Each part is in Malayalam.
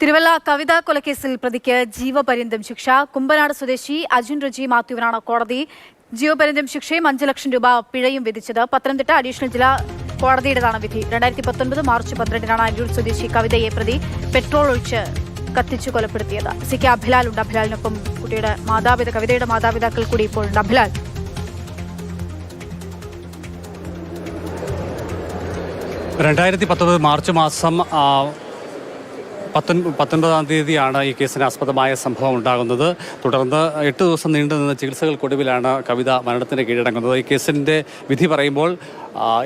തിരുവല്ല കവിതാ കൊലക്കേസിൽ പ്രതിക്ക് ജീവപര്യന്തം ശിക്ഷ. കുമ്പനാട് സ്വദേശി അജിൻ റജി മാത്യുവിനാണ് കോടതി ജീവപര്യന്തം ശിക്ഷയും അഞ്ചു ലക്ഷം രൂപ പിഴയും വിധിച്ചത്. പത്തനംതിട്ട അഡീഷണൽ ജില്ലാ കോടതിയുടേതാണ് വിധി. രണ്ടായിരത്തി പത്തൊൻപത് മാർച്ച് പന്ത്രണ്ടിനാണ് അരൂർ സ്വദേശി കവിതയെ പ്രതി പെട്രോൾ ഒഴിച്ച് കത്തിച്ചു കൊലപ്പെടുത്തിയത്. സി കെ അഭിലാൽ ഉണ്ട് അഭിലാലിനൊപ്പം കുട്ടിയുടെ മാതാപിതാ കവിതയുടെ മാതാപിതാക്കൾ കൂടി ഇപ്പോഴുണ്ട്. അഭിലാൽ. രണ്ടായിരത്തി പത്തൊമ്പത് മാർച്ച് മാസം പത്തൊൻപതാം തീയതിയാണ് ഈ കേസിന് ആസ്പദമായ സംഭവം ഉണ്ടാകുന്നത്. തുടർന്ന് എട്ട് ദിവസം നീണ്ടു നിന്ന ചികിത്സകൾക്കൊടുവിലാണ് കവിത മരണത്തിന് കീഴടങ്ങുന്നത്. ഈ കേസിന്റെ വിധി പറയുമ്പോൾ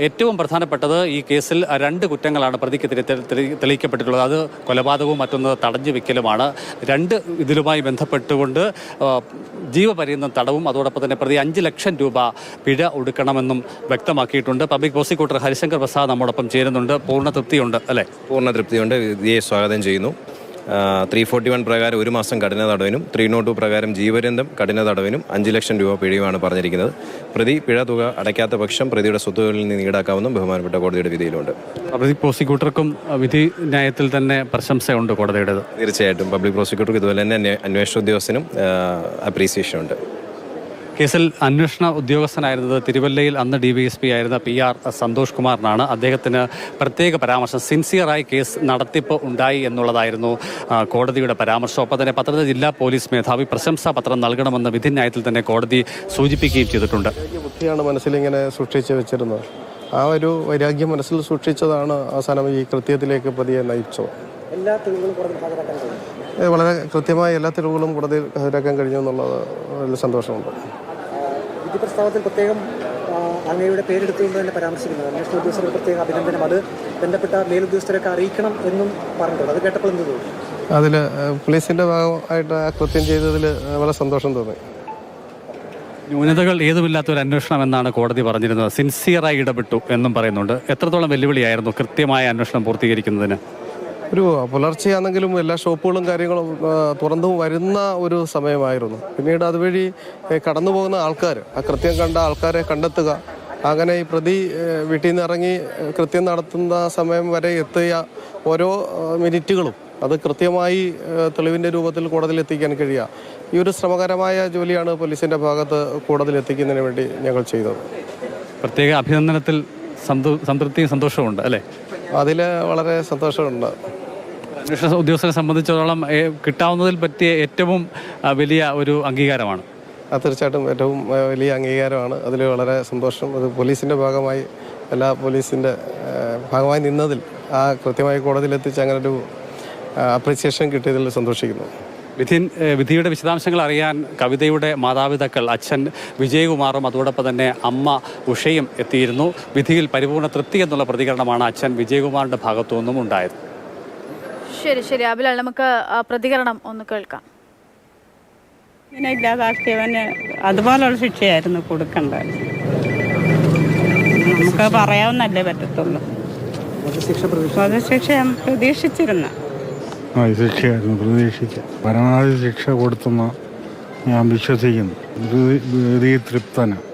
ഏറ്റവും പ്രധാനപ്പെട്ടത് ഈ കേസിൽ രണ്ട് കുറ്റങ്ങളാണ് പ്രതിക്കെതിരെ തെളിയിക്കപ്പെട്ടിട്ടുള്ളത്. അത് കൊലപാതകവും മറ്റൊന്ന് തടഞ്ഞു വെക്കലുമാണ് രണ്ട് ഇതിലുമായി ബന്ധപ്പെട്ടുകൊണ്ട് ജീവപര്യന്തം തടവും അതോടൊപ്പം തന്നെ പ്രതി അഞ്ച് ലക്ഷം രൂപ പിഴ ഒടുക്കണമെന്നും വ്യക്തമാക്കിയിട്ടുണ്ട്. പബ്ലിക് പ്രോസിക്യൂട്ടർ ഹരിശങ്കർ പ്രസാദ് നമ്മോടൊപ്പം ചേരുന്നുണ്ട്. പൂർണ തൃപ്തിയുണ്ട് അല്ലേ? പൂർണ തൃപ്തിയുണ്ട്. സ്വാഗതം ചെയ്യുന്നു. ത്രീ ഫോർട്ടി വൺ പ്രകാരം ഒരു മാസം കഠിന തടവിനും ത്രീ നോട്ട് ടു പ്രകാരം ജീവപര്യന്തം കഠിന തടവിനും അഞ്ച് ലക്ഷം രൂപ പിഴയുമാണ് പറഞ്ഞിരിക്കുന്നത്. പ്രതി പിഴ തുക അടയ്ക്കാത്ത പക്ഷം പ്രതിയുടെ സ്വത്തുകളിൽ നിന്ന് ഈടാക്കാമെന്നും ബഹുമാനപ്പെട്ട കോടതിയുടെ വിധിയിലുണ്ട്. പബ്ലിക് പ്രോസിക്യൂട്ടർക്കും വിധി ന്യായത്തിൽ തന്നെ പ്രശംസയുണ്ട് കോടതിയുടേത്. തീർച്ചയായിട്ടും. പബ്ലിക് പ്രോസിക്യൂട്ടർക്ക് ഇതുപോലെ തന്നെ അന്വേഷണ ഉദ്യോഗസ്ഥനും അപ്രീസിയേഷൻ ഉണ്ട്. കേസിൽ അന്വേഷണ ഉദ്യോഗസ്ഥനായിരുന്നത് തിരുവല്ലയിൽ അന്ന് ഡി വൈ എസ് പി ആയിരുന്ന പി ആർ സന്തോഷ് കുമാറിനാണ്. അദ്ദേഹത്തിന് പ്രത്യേക പരാമർശം സിൻസിയറായി കേസ് നടത്തിപ്പ് ഉണ്ടായി എന്നുള്ളതായിരുന്നു കോടതിയുടെ പരാമർശം. ഒപ്പം തന്നെ പത്തനംതിട്ട ജില്ലാ പോലീസ് മേധാവി പ്രശംസാ പത്രം നൽകണമെന്ന് വിധിന്യായത്തിൽ തന്നെ കോടതി സൂചിപ്പിക്കുകയും ചെയ്തിട്ടുണ്ട്. ബുദ്ധിയാണ് മനസ്സിലിങ്ങനെ സൂക്ഷിച്ച് വെച്ചിരുന്നത്. ആ ഒരു വൈരാഗ്യം മനസ്സിൽ സൂക്ഷിച്ചതാണ് അവസാനം ഈ കൃത്യത്തിലേക്ക് പ്രതിയെ നയിച്ചത്. എല്ലാ തെളിവുകളും വളരെ കൃത്യമായ എല്ലാ തെളിവുകളും കോടതി ഹാജരാക്കാൻ കഴിഞ്ഞു എന്നുള്ളത് വലിയ സന്തോഷമുണ്ട്. വിധി പ്രസ്താവത്തിൽ പ്രത്യേകം അങ്ങയുടെ പേരെടുത്തുകൊണ്ട് തന്നെ പരാമർശിക്കുന്നത് അന്വേഷണ ഉദ്യോഗസ്ഥരെ പ്രത്യേക അഭിനന്ദനം. അത് ബന്ധപ്പെട്ട മേലുദ്യോഗസ്ഥരൊക്കെ അറിയിക്കണം എന്നും പറഞ്ഞിട്ടുണ്ട്. അത് കേട്ടപ്പോൾ എന്ത് തോന്നി? അതിൽ പോലീസിന്റെ ഭാഗമായിട്ട് ആ കൃത്യം ചെയ്തതിൽ വളരെ സന്തോഷം തോന്നി. ന്യൂനതകൾ ഏതുമില്ലാത്ത ഒരു അന്വേഷണം എന്നാണ് കോടതി പറഞ്ഞിരുന്നത്. സിൻസിയറായി ഇടപെട്ടു എന്നും പറയുന്നുണ്ട്. എത്രത്തോളം വെല്ലുവിളിയായിരുന്നു കൃത്യമായ അന്വേഷണം പൂർത്തീകരിക്കുന്നതിന്? ഒരു പുലർച്ചെയാണെങ്കിലും എല്ലാ ഷോപ്പുകളും കാര്യങ്ങളും തുറന്നു വരുന്ന ഒരു സമയമായിരുന്നു. പിന്നീട് അതുവഴി കടന്നു പോകുന്ന ആൾക്കാർ ആ കൃത്യം കണ്ട ആൾക്കാരെ കണ്ടെത്തുക അങ്ങനെ ഈ പ്രതി വീട്ടിൽ നിന്ന് ഇറങ്ങി കൃത്യം നടത്തുന്ന സമയം വരെ എത്തിയ ഓരോ മിനിറ്റുകളും അത് കൃത്യമായി തെളിവിന്റെ രൂപത്തിൽ കോടതിയിൽ എത്തിക്കാൻ കഴിയുക. ഈ ഒരു ശ്രമകരമായ ജോലിയാണ് പോലീസിന്റെ ഭാഗത്ത് കോടതിയിൽ എത്തിക്കുന്നതിന് വേണ്ടി ഞങ്ങൾ ചെയ്തത്. പ്രത്യേക അഭിനന്ദനത്തിൽ സംതൃപ്തിയും സന്തോഷവും അല്ലേ? അതിൽ വളരെ സന്തോഷമുണ്ട്. അന്വേഷണ ഉദ്യോഗസ്ഥരെ സംബന്ധിച്ചിടത്തോളം കിട്ടാവുന്നതിൽ പറ്റിയ ഏറ്റവും വലിയ ഒരു അംഗീകാരമാണ്. തീർച്ചയായിട്ടും ഏറ്റവും വലിയ അംഗീകാരമാണ്. അതിൽ വളരെ സന്തോഷം. അത് പോലീസിന്റെ ഭാഗമായി എല്ലാ പോലീസിന്റെ ഭാഗമായി നിന്നതിൽ ആ കൃത്യമായി കോടതിയിലെത്തിച്ച് അങ്ങനെ ഒരു അപ്രീസിയേഷൻ കിട്ടിയതിൽ സന്തോഷിക്കുന്നു. വിധി വിധിയുടെ വിശദാംശങ്ങൾ അറിയാൻ കവിതയുടെ മാതാപിതാക്കൾ അച്ഛൻ വിജയകുമാറും അതോടൊപ്പം തന്നെ അമ്മ ഉഷയും എത്തിയിരുന്നു. വിധിയിൽ പരിപൂർണ തൃപ്തി എന്നുള്ള പ്രതികരണമാണ് അച്ഛൻ വിജയകുമാറിന്റെ ഭാഗത്തു നിന്നും ഉണ്ടായത്. ശരി ശരി. അഭിലാൽ നമുക്ക് ആ, പ്രതികരണം ഒന്ന് കേൾക്കാം. ഇങ്ങനെ ഇല്ലാതാക്കിയവന് അതുപോലുള്ള ശിക്ഷയായിരുന്നു കൊടുക്കേണ്ടത്. നമുക്ക് പറയാവുന്നല്ലേ പറ്റത്തുള്ളൂ. ഞാൻ പ്രതീക്ഷിച്ചിരുന്നു. ശിക്ഷയായിരുന്നു പ്രതീക്ഷിച്ച പരമാവധി ശിക്ഷ കൊടുത്തെന്ന് ഞാൻ വിശ്വസിക്കുന്നു. വിധി തൃപ്തനാണ്.